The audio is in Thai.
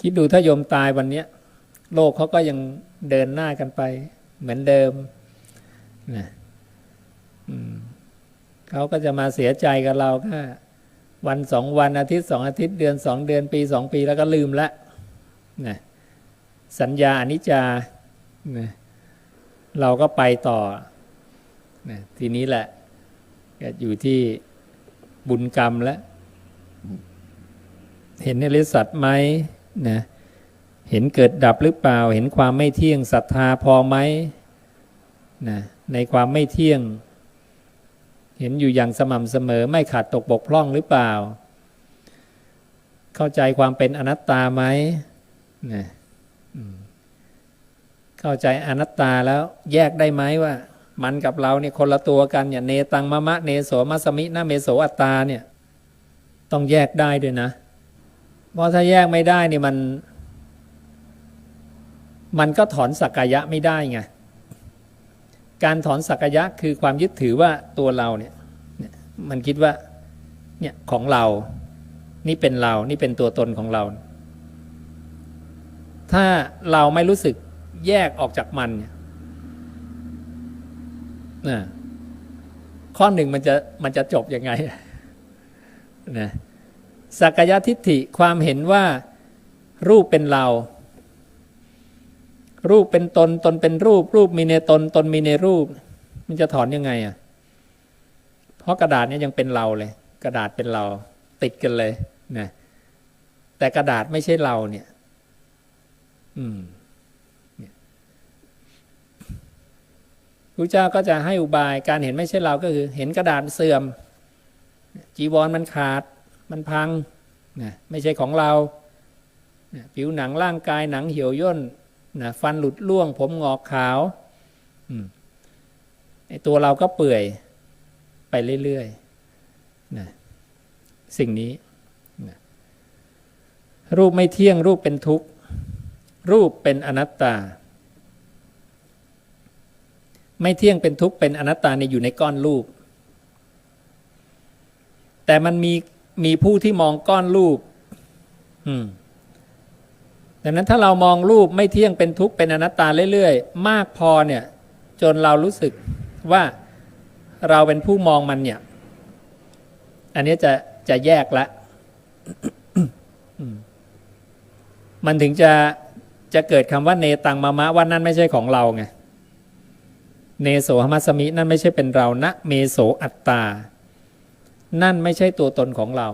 คิดดูถ้าโยมตายวันเนี้ยโลกเขาก็ยังเดินหน้ากันไป เหมือนเดิมนะมเขาก็จะมาเสียใจกับเราแค่วันสองวันอาทิตย์สองอาทิตย์เดือนสองเดือนปีสองปีแล้วก็ลืมละนะสัญญาอนิจจานะเราก็ไปต่อนะทีนี้แหละก็อยู่ที่บุญกรรมแล้ว เห็นในริสัตว์ไหม นะเห็นเกิดดับหรือเปล่า เห็นความไม่เที่ยงศรัทธาพอไหมนะในความไม่เที่ยง เห็นอยู่อย่างสม่ำเสมอไม่ขาดตกบกพร่องหรือเปล่า เข้าใจความเป็นอนัตตาไหมนะเข้าใจอนัตตาแล้วแยกได้ไหมว่า มันกับเราเนี่ยคนละตัวกันเนี่ยเนตังมะมะเนโสมัสมินะเมโสอัตตาเนี่ย ต้องแยกได้ด้วยนะ เพราะถ้าแยกไม่ได้นี่มัน มันก็ถอนสักกายะไม่ได้ไงการถอนสักกายะคือความยึดถือว่าตัวเราเนี่ยมันคิดว่าเนี่ยของเรา นี่เป็นเรา นี่เป็นตัวตนของเรา ถ้าเราไม่รู้สึกแยกออกจากมันเนี่ยนะข้อหนึ่งมันจะมันจะจบยังไงนะ สักกายทิฏฐิความเห็นว่า รูปเป็นเรา รูปเป็นตนตนเป็นรูป รูปมีในตนตนมีในรูป มันจะถอนยังไงอะเพราะกระดาษเนี้ยังเป็นเราเลย กระดาษเป็นเรา ติดกันเลยนะแต่กระดาษไม่ใช่เราเนี่ย อืมพระเจ้าก็จะให้อุบายการเห็นไม่ใช่เราก็คือ เห็นกระดาษเสื่อม จีวรมันขาด มันพังนะไม่ใช่ของเรานะผิวหนังร่างกายหนังเหี่ยวย่นนะฟันหลุดร่วง ผมงอกขาวไอตัวเราก็เปื่อยไปเรื่อยๆนะสิ่งนี้นะรูปไม่เที่ยงรูปเป็นทุกข์ รูปเป็นอนัตตา ไม่เที่ยงเป็นทุกข์เป็นอนัตตาเนี่ยอยู่ในก้อนรูป แต่มันมี มีผู้ที่มองก้อนรูปดังนั้นถ้าเรามองรูปไม่เที่ยงเป็นทุกข์เป็นอนัตตาเรื่อยๆ มากพอเนี่ย จนเรารู้สึกว่าเราเป็นผู้มองมันเนี่ย อันนี้จะจะแยกละ มันถึงจะจะเกิดคำว่าเนตังมามะว่านั่นไม่ใช่ของเราไง เนโสหมัสมินั่นไม่ใช่เป็นเรานะเมโสอัตตา นั่นไม่ใช่ตัวตนของเรา